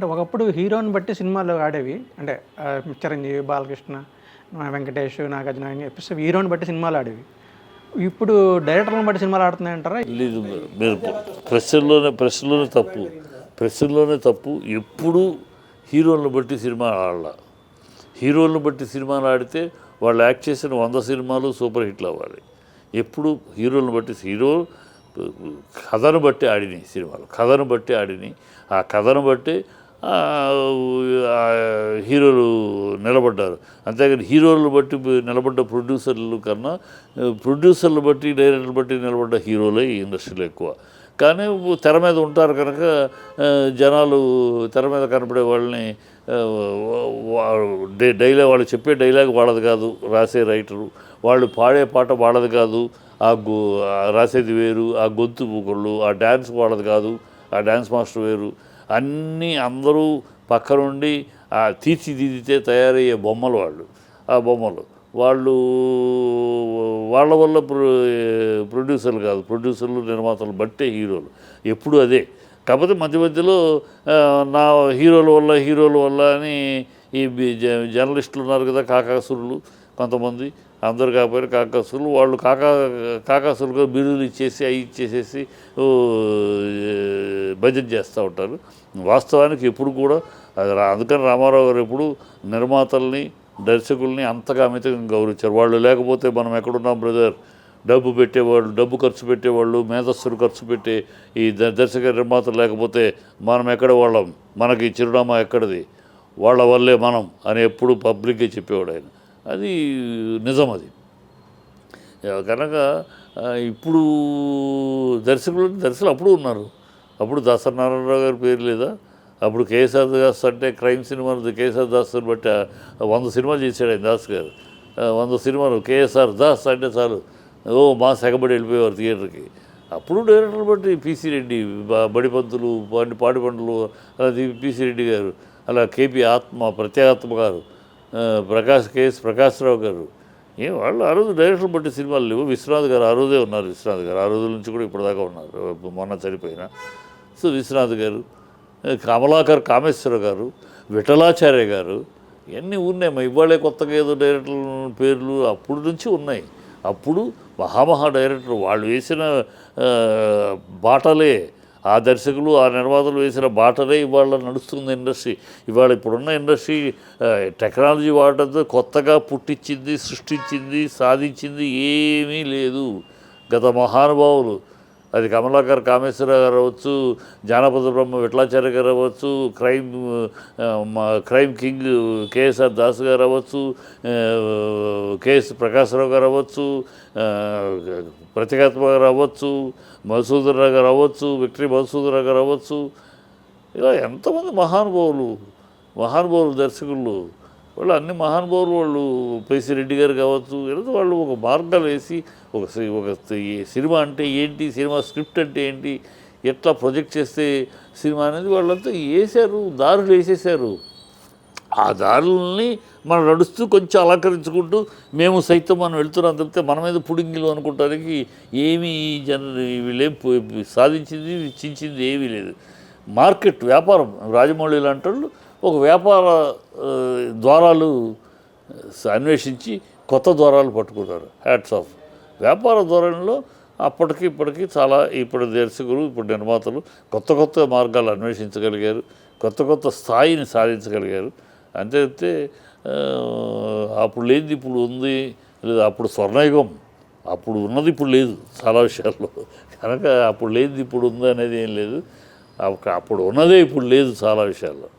అంటే ఒకప్పుడు హీరోని బట్టి సినిమాలు ఆడేవి. అంటే చిరంజీవి బాలకృష్ణ వెంకటేష్ నాగార్జున అని చెప్పేసి హీరోని బట్టి సినిమాలు ఆడేవి. ఇప్పుడు డైరెక్టర్లను బట్టి సినిమాలు ఆడుతున్నాయంటారా లేదు మీరు ప్రశ్నలోనే ప్రశ్నలోనే తప్పు. ప్రశ్నలోనే తప్పు. ఎప్పుడు హీరోలను బట్టి సినిమా ఆడాల. హీరోలను బట్టి సినిమాలు ఆడితే వాళ్ళు యాక్ట్ చేసిన వంద సినిమాలు సూపర్ హిట్లు అవ్వాలి. ఎప్పుడు హీరోలను బట్టి హీరో కథను బట్టి ఆడినాయి సినిమాలు. కథను బట్టి ఆడినాయి. ఆ కథను బట్టి హీరోలు నిలబడ్డారు. అంతేకాని హీరోలు బట్టి నిలబడ్డ ప్రొడ్యూసర్లు కన్నా ప్రొడ్యూసర్లు బట్టి డైరెక్టర్లు బట్టి నిలబడ్డ హీరోలే ఈ ఇండస్ట్రీలో ఎక్కువ. కానీ తెర మీద ఉంటారు కనుక జనాలు తెర మీద కనపడే వాళ్ళని డైలాగ్ వాళ్ళు చెప్పే డైలాగ్ వాళ్ళది కాదు రాసే రైటరు. వాళ్ళు పాడే పాట వాళ్ళది కాదు ఆ గో రాసేది వేరు ఆ గొంతు ఒకళ్ళు ఆ డ్యాన్స్ వాళ్ళది కాదు ఆ డ్యాన్స్ మాస్టర్ వేరు అన్నీ అందరూ పక్కనుండి తీర్చిదిద్దితే తయారయ్యే బొమ్మలు వాళ్ళు. ఆ బొమ్మలు. వాళ్ళు వాళ్ళ వల్ల ప్రొ ప్రొడ్యూసర్లు కాదు ప్రొడ్యూసర్లు నిర్మాతలు బట్టే హీరోలు. ఎప్పుడు అదే. కాకపోతే మధ్య మధ్యలో నా హీరోల వల్ల హీరోల వల్ల అని ఈ జర్నలిస్టులు ఉన్నారు కదా కాకాసురులు. కొంతమంది అందరు కాకపోయారు కాకాసులు వాళ్ళు కాకా కాకాసురులుగా బిరుదులు ఇచ్చేసి అవి ఇచ్చేసేసి బడ్జెట్ భజన చేస్తూ ఉంటారు. వాస్తవానికి ఎప్పుడు కూడా అది అందుకని రామారావు గారు ఎప్పుడు నిర్మాతల్ని దర్శకుల్ని అంతగా అమితంగా గౌరవించారు. వాళ్ళు లేకపోతే మనం ఎక్కడున్నాం బ్రదర్? డబ్బు పెట్టేవాళ్ళు డబ్బు ఖర్చు పెట్టేవాళ్ళు మేధస్సులు ఖర్చు పెట్టే ఈ ద- దర్శక నిర్మాతలు లేకపోతే మనం ఎక్కడ వాళ్ళం? మనకి చిరునామా ఎక్కడిది? వాళ్ళ వల్లే మనం అని ఎప్పుడు పబ్లిక్గా చెప్పేవాడు ఆయన. అది నిజం అది. కనుక ఇప్పుడు దర్శకులు దర్శకులు అప్పుడు ఉన్నారు. అప్పుడు దాసనారాయణరావు గారి పేరు లేదా? అప్పుడు కేఎస్ఆర్ దాస్ అంటే క్రైమ్ సినిమాలు కేఎస్ఆర్ దాస్ బట్టి వంద సినిమాలు చేశాడు ఆయన దాస్ గారు. వంద సినిమాలు కేఎస్ఆర్ దాస్ అంటే చాలు. ఓ మా సెగబడి వెళ్ళిపోయేవారు థియేటర్కి. అప్పుడు డైరెక్టర్ బట్టి పిసి రెడ్డి బడిపంతులు పాడి పాడిపండులు అలా అది పిసి రెడ్డి గారు అలా కేపీ ఆత్మ ప్రత్యేగాత్మ గారు. ప్రకాష్ కేఎస్ ప్రకాశ్రావు గారు. ఏం వాళ్ళు ఆ రోజు డైరెక్టర్ బట్టి సినిమాలు లేవు. విశ్వనాథ్ గారు ఆ రోజే ఉన్నారు విశ్వనాథ్ గారు. ఆ రోజుల నుంచి కూడా ఇప్పటిదాకా ఉన్నారు. మొన్న చనిపోయిన. సో విశ్వనాథ్ గారు కమలాకర్ కామేశ్వర గారు విఠలాచార్య గారు ఇవన్నీ ఉన్నాయి. మా ఇవాళే కొత్తగా ఏదో డైరెక్టర్ల పేర్లు అప్పుడు నుంచి ఉన్నాయి. అప్పుడు మహామహా డైరెక్టర్ వాళ్ళు వేసిన బాటలే ఆ దర్శకులు ఆ నిర్మాతలు వేసిన బాటలే ఇవాళ నడుస్తుంది ఇండస్ట్రీ. ఇవాళ ఇప్పుడున్న ఇండస్ట్రీ టెక్నాలజీ వాడటంతో కొత్తగా పుట్టించింది సృష్టించింది సాధించింది ఏమీ లేదు. గత మహానుభావులు అది కమలాకర్ కామేశ్వర గారు అవ్వచ్చు జానపద బ్రహ్మ విఠలాచార్య గారు అవ్వచ్చు క్రైమ్ మా క్రైమ్ కింగ్ కేఎస్ఆర్ దాస్ గారు అవ్వచ్చు కేఎస్ ప్రకాశ్రావు గారు అవ్వచ్చు ఆ, ప్రతికాత్మ గారు అవ్వచ్చు మధుసూదరరావు గారు అవ్వచ్చు విక్టరీ మధుసూదరరావు గారు అవ్వచ్చు. ఇలా ఎంతమంది మహానుభావులు మహానుభావులు దర్శకులు వాళ్ళు అన్ని మహానుభావులు వాళ్ళు పేసి రెడ్డి గారు కావచ్చు లేదా వాళ్ళు ఒక మార్గాలు వేసి ఒక ఒక సినిమా అంటే ఏంటి సినిమా స్క్రిప్ట్ అంటే ఏంటి ఎట్లా ప్రొజెక్ట్ చేస్తే సినిమా అనేది వాళ్ళంతా వేసారు దారులు వేసేసారు ఆ దారుల్ని మనం నడుస్తూ కొంచెం అలంకరించుకుంటూ మేము సైతం మనం వెళ్తున్నాం తప్పితే మన మీద పుడింగిలు అనుకుంటానికి ఏమీ ఈ జన వీళ్ళేం సాధించింది చించింది ఏమీ లేదు. మార్కెట్ వ్యాపారం రాజమౌళి లాంటి వాళ్ళు ఒక వ్యాపార ద్వారాలు అన్వేషించి కొత్త ద్వారాలు పట్టుకున్నారు హ్యాట్స్ ఆఫ్ వ్యాపార ద్వారంలో అప్పటికి ఇప్పటికీ చాలా ఇప్పుడు దర్శకులు ఇప్పుడు నిర్మాతలు కొత్త కొత్త మార్గాలు అన్వేషించగలిగారు. కొత్త కొత్త స్థాయిని సాధించగలిగారు. అంతే అప్పుడు లేనిది ఇప్పుడు ఉంది లేదా అప్పుడు స్వర్ణయుగం అప్పుడు ఉన్నది ఇప్పుడు లేదు చాలా విషయాల్లో. కనుక అప్పుడు లేనిది ఇప్పుడు ఉంది అనేది ఏం లేదు. అప్పుడు ఉన్నదే ఇప్పుడు లేదు చాలా విషయాల్లో.